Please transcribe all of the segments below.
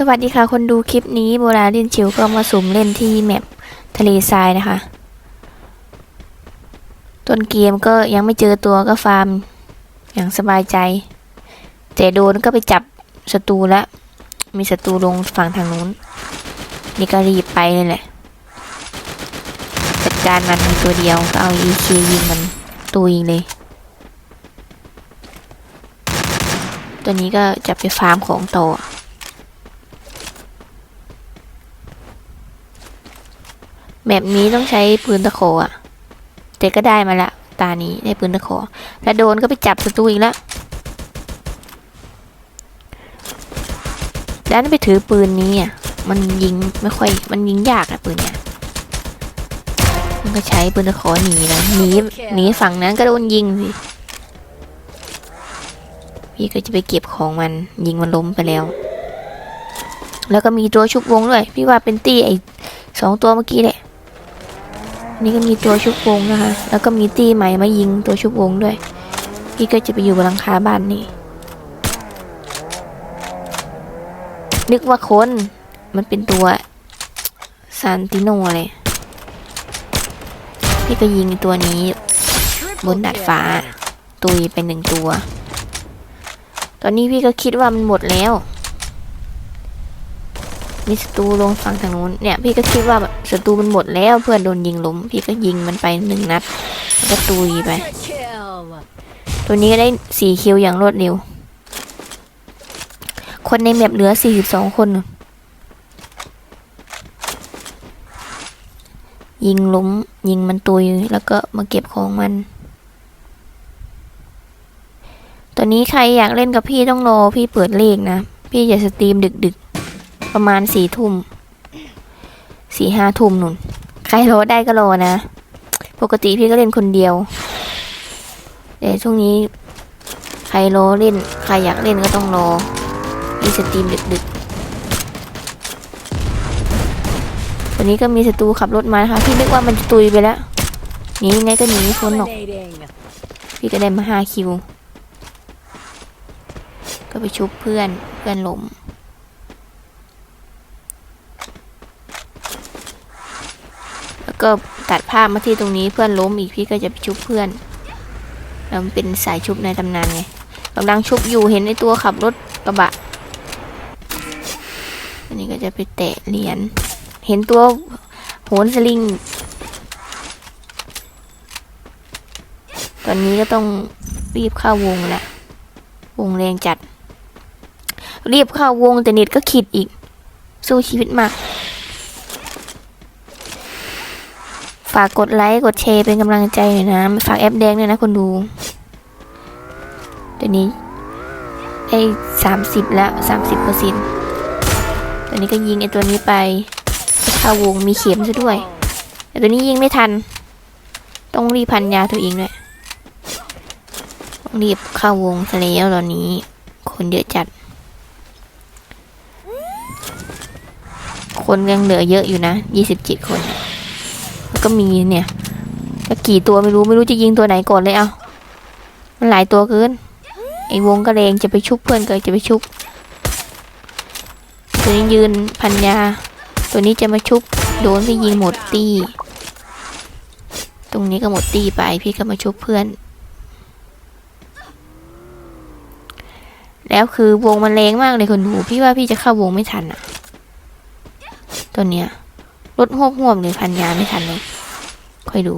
สวัสดีค่ะ คนดูคลิปนี้โบราณลินชิวก็มาสุ่มเล่นที่แมปทะเลทรายนะคะ ต้นเกมก็ยังไม่เจอตัวก็ฟาร์ม อย่างสบายใจแต่โดนก็ไปจับศัตรูแล้ว มีศัตรูลงฝั่งทางนู้น นี่ก็รีบไปเลยแหละ จัดการมันมีตัวเดียวก็เอา EK ยิงมันตุยเลย ตัวนี้ก็จะไปฟาร์มของต่อ แบบนี้ต้องใช้ปืนตะขออะ แต่ก็ได้มาละ ตานี้ได้ปืนตะขอแล้วโดนก็ไปจับศัตรูอีกแล้วด้านไปถือปืนนี้อะ มันยิงไม่ค่อย มันยิงยากอะปืนเนี่ยมันก็ใช้ปืนตะขอหนีนะหนีหนีฝั่งนั้นก็โดนยิงสิพี่ก็จะไปเก็บของมันยิงมันล้มไปแล้ว แล้วก็มีตัวชุบวงด้วย พี่ว่าเป็นตี้ไอสองตัวเมื่อกี้แหละ นี่ก็มีตัวชุบวงนะคะ แล้วก็มีตีใหม่มายิงตัวชุบวงด้วย พี่ก็จะไปอยู่บนหลังคาบ้านนี่ นึกว่าคน มันเป็นตัวซานติโนเลย พี่ก็ยิงตัวนี้ บนดาดฟ้า ตุยไปหนึ่งตัว ตอนนี้พี่ก็คิดว่ามันหมดแล้ว มีศัตรูลงฝั่งทางนู้นเนี่ยพี่ก็คิดว่าแบบศัตรูมันหมดแล้วเพื่อนโดนยิงล้ม พี่ก็ยิงมันไปหนึ่งนัดแล้วก็ตุยไป ตัวนี้ก็ได้สี่คิวอย่างรวดเร็ว คนในแมปเหลือสี่สิบสองคน ยิงล้มยิงมันตุยแล้วก็มาเก็บของมันตอนนี้ใครอยากเล่นกับพี่ต้องรอพี่เปิดเลขนะ พี่จะสตรีมดึกๆ ประมาณสี่ทุ่มสี่ห้าทุ่มนุ่น ใครรอได้ก็รอนะ ปกติพี่ก็เล่นคนเดียวแต่ช่วงนี้ใครรอเล่น ใครอยากเล่นก็ต้องรอพี่สตรีมดึกๆ วันนี้ก็มีศัตรูขับรถมานะคะพี่นึกว่ามันจะตุยไปแล้วหนีไงก็หนีไม่พ้นหรอก พี่ก็ได้มาห้าคิว ก็ไปชุบเพื่อนเพื่อนล้มแล้ว ก็ตัดภาพมาที่ตรงนี้เพื่อนล้มอีกพี่ก็จะไปชุบเพื่อนแล้วมันเป็นสายชุบในตำนานไงกำลังชุบอยู่เห็นไอตัวขับรถกระบะ อันนี้ก็จะไปแตะเหรียญเห็นตัวโหนสลิง ตอนนี้ก็ต้องรีบเข้าวงแล้ววงแรงจัด รีบเข้าวงแต่เน็ตก็ขิดอีก สู้ชีวิตมาก ฝากกดไลค์กดแชร์เป็นกำลังใจหน่อยนะ ฝากแอปแดงด้วยนะคนดูเดี๋ยวนี้ได้สามสิบแล้วสามสิบเปอร์เซ็นต์ตอนนี้ก็ยิงไอตัวนี้ไปเข้าวงมีเข็มซะด้วยแต่ตัวนี้ยิงไม่ทัน ต้องรีบพันยาตัวเองด้วยรีบเข้าวงซะแล้วตอนนี้ คนเยอะจัด คนยังเหลือเยอะอยู่นะยี่สิบเจ็ดคน ก็มีเนี่ยจะกี่ตัวไม่รู้ไม่รู้จะยิงตัวไหนก่อนเลยเอามันหลายตัวเกินไอ้วงกระเลงจะไปชุบเพื่อนเก็จะไปชุบตัวนี้ยืนพันยา ตัวนี้จะมาชุบโดนพี่ยิงหมดตีตรงนี้ก็หมดตีไปพี่ก็มาชุบเพื่อน แล้วคือวงมันแรงมากเลยคนดูพี่ว่าพี่จะเข้าวงไม่ทันอะตัวเนี้ย รถหวบหวบเลยพันยาไม่ทันเลยค่อยดู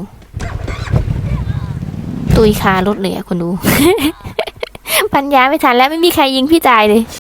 ตุยคารถเลยอะคนดู พันยาไม่ทันแล้วไม่มีใครยิงพี่ตายเลย